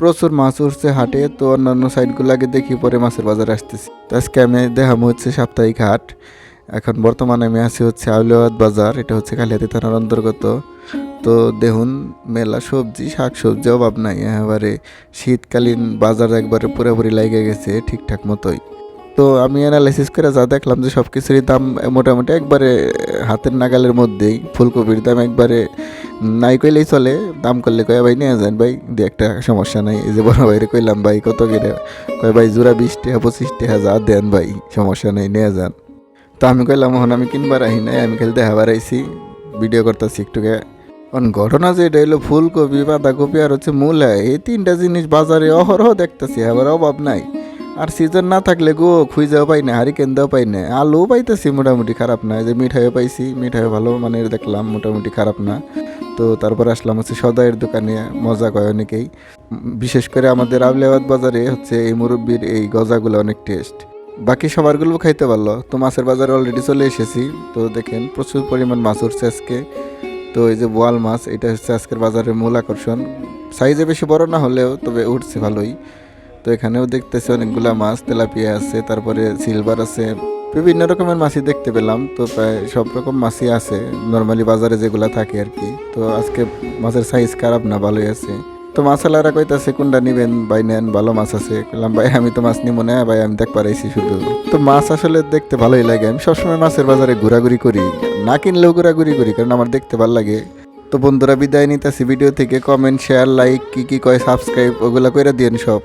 প্রচুর মাছ উঠছে হাটে, তো অন্যান্য সাইডগুলোকে দেখি, পরে মাছের বাজারে আসতেছি। তো আজকে আমি দেখামো হচ্ছে সাপ্তাহিক হাট। এখন বর্তমানে আমি আছি হচ্ছে আউলিয়াবাদ বাজার, এটা হচ্ছে কালিয়াতি থানার অন্তর্গত। তো দেখুন, মেলা সবজি, শাক সবজি অভাব নাই, একেবারে শীতকালীন বাজার একবারে পুরোপুরি লাগে গেছে ঠিকঠাক মতোই। তো আমি অ্যানালাইসিস করে যা দেখলাম যে সব কিছুরই দাম মোটামুটি একবারে হাতের নাগালের মধ্যেই, ফুলকপির দাম একবারে নাই কইলেই চলে, দাম করলে কয়, ভাই নিয়ে যান, ভাই দিয়ে একটা সমস্যা নাই। এই যে বড় ভাইরে কইলাম, ভাই, কত করে? কয়, ভাই, জোড়া বিশ টাকা, পঁচিশ টাকা, যা দেন, ভাই, সমস্যা নেই, নিয়ে যান। তো আমি কইলাম এখন আমি কিনবার আহি নাই, আমি খালি দেখাবার আইছি ভিডিও করতেছি একটুকে। কারণ ঘটনা যে এটা ফুলকপি, বাঁধাকপি আর হচ্ছে মূলা, এই তিনটা জিনিস বাজারে অহরহ দেখতেছি, আবার অভাব নাই। আর সিজন না থাকলে গো, খুঁজেও পাই না হারিকেন দেও পাই না, আলুও পাইতেছি, মোটামুটি খারাপ না যে মিঠাইও পাইছি, মিঠাইও ভালো মানে দেখলাম, মোটামুটি খারাপ না। তো তারপর আসলাম হচ্ছে সদাইয়ের দোকানে, মজা কয় অনেকেই। বিশেষ করে আমাদের আবলিয়াবাদ বাজারে হচ্ছে এই মুরব্বির এই গজাগুলো অনেক টেস্ট বাকি সবারগুলো খাইতে পারল। তো মাছের বাজারে অলরেডি চলে এসেছি। তো দেখেন প্রচুর পরিমাণ মাছ উঠছে আজকে। তো এই যে বোয়াল মাছ, এটা হচ্ছে আজকের বাজারের মূল আকর্ষণ। সাইজে বেশি বড় না হলেও, তবে উঠছে ভালোই। তো এখানেও দেখতেছি অনেকগুলা মাছ, তেলাপিয়া আছে, তারপরে সিলভার আছে বিভিন্ন রকমের মাছই দেখতে পেলাম, তো প্রায় সব রকম মাছই আছে নর্মালি বাজারে যেগুলা থাকে আর কি তো আজকে মাছের সাইজ খারাপ না, ভালোই আছে। তো মাছালারা কইতাছে, কোনটা নিবেন? ভাই, নেন, ভালো মাছ আছে। বললাম ভাই, আমি তো মাছ নিবো না, ভাই, আমি দেখ পারাইছি শুধু। তো মাছ আসলে দেখতে ভালোই লাগে। আমি সবসময় মাছের বাজারে ঘোরাঘুরি করি, না কিনলেও ঘোরাঘুরি করি, কারণ আমার দেখতে ভালো লাগে। তো বন্ধুরা, বিদায় নিতেছি। ভিডিও থেকে কমেন্ট শেয়ার লাইক কি কি কয় সাবস্ক্রাইব ওগুলা কইরা দিয়েন সব।